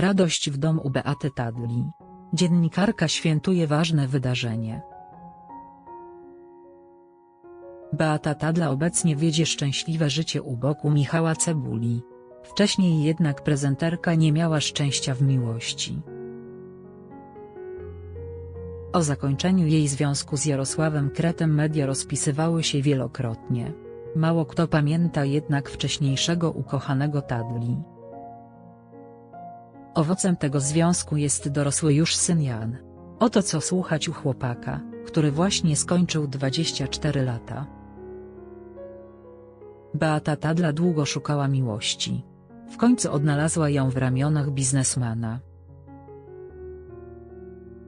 Radość w domu Beaty Tadli. Dziennikarka świętuje ważne wydarzenie. Beata Tadla obecnie wiedzie szczęśliwe życie u boku Michała Cebuli. Wcześniej jednak prezenterka nie miała szczęścia w miłości. O zakończeniu jej związku z Jarosławem Kretem media rozpisywały się wielokrotnie. Mało kto pamięta jednak wcześniejszego ukochanego Tadli. Owocem tego związku jest dorosły już syn Jan. Oto co słuchać u chłopaka, który właśnie skończył 24 lata. Beata Tadla długo szukała miłości. W końcu odnalazła ją w ramionach biznesmana.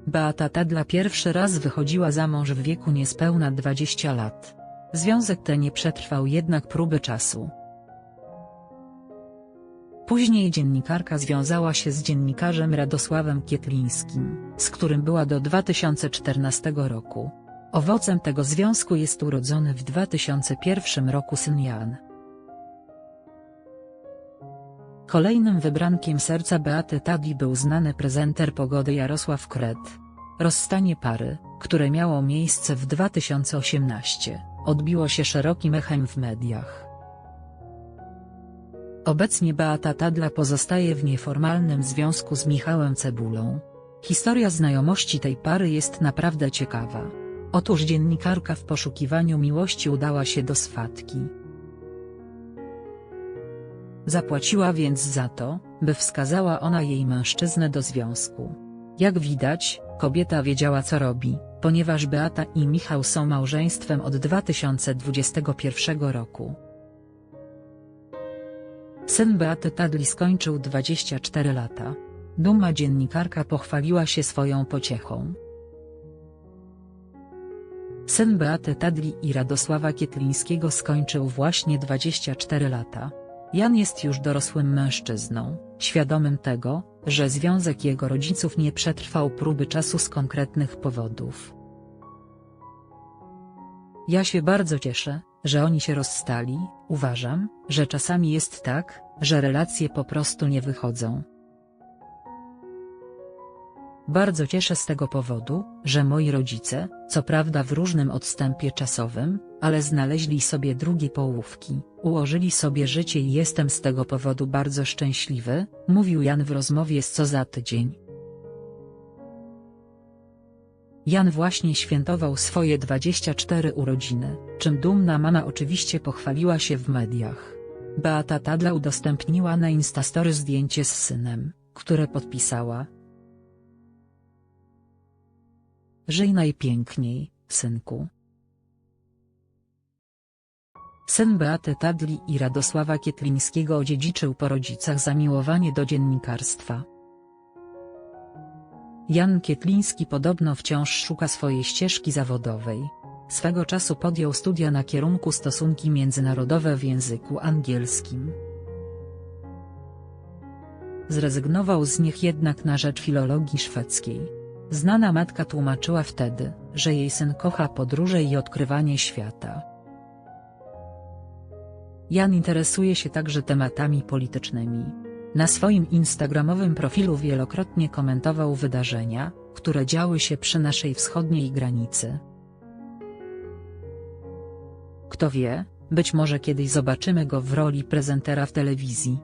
Beata Tadla pierwszy raz wychodziła za mąż w wieku niespełna 20 lat. Związek ten nie przetrwał jednak próby czasu. Później dziennikarka związała się z dziennikarzem Radosławem Kietlińskim, z którym była do 2014 roku. Owocem tego związku jest urodzony w 2001 roku syn Jan. Kolejnym wybrankiem serca Beaty Tadli był znany prezenter pogody Jarosław Kret. Rozstanie pary, które miało miejsce w 2018, odbiło się szerokim echem w mediach. Obecnie Beata Tadla pozostaje w nieformalnym związku z Michałem Cebulą. Historia znajomości tej pary jest naprawdę ciekawa. Otóż dziennikarka w poszukiwaniu miłości udała się do swatki. Zapłaciła więc za to, by wskazała ona jej mężczyznę do związku. Jak widać, kobieta wiedziała co robi, ponieważ Beata i Michał są małżeństwem od 2021 roku. Syn Beaty Tadli skończył 24 lata. Duma dziennikarka pochwaliła się swoją pociechą. Syn Beaty Tadli i Radosława Kietlińskiego skończył właśnie 24 lata. Jan jest już dorosłym mężczyzną, świadomym tego, że związek jego rodziców nie przetrwał próby czasu z konkretnych powodów. Ja się bardzo cieszę, że oni się rozstali, uważam, że czasami jest tak, że relacje po prostu nie wychodzą. Bardzo cieszę z tego powodu, że moi rodzice, co prawda w różnym odstępie czasowym, ale znaleźli sobie drugie połówki, ułożyli sobie życie i jestem z tego powodu bardzo szczęśliwy, mówił Jan w rozmowie z Co za tydzień. Jan właśnie świętował swoje 24 urodziny, czym dumna mama oczywiście pochwaliła się w mediach. Beata Tadla udostępniła na Instastory zdjęcie z synem, które podpisała. Żyj najpiękniej, synku. Syn Beaty Tadli i Radosława Kietlińskiego odziedziczył po rodzicach zamiłowanie do dziennikarstwa. Jan Kietliński podobno wciąż szuka swojej ścieżki zawodowej. Swego czasu podjął studia na kierunku stosunki międzynarodowe w języku angielskim. Zrezygnował z nich jednak na rzecz filologii szwedzkiej. Znana matka tłumaczyła wtedy, że jej syn kocha podróże i odkrywanie świata. Jan interesuje się także tematami politycznymi. Na swoim instagramowym profilu wielokrotnie komentował wydarzenia, które działy się przy naszej wschodniej granicy. Kto wie, być może kiedyś zobaczymy go w roli prezentera w telewizji.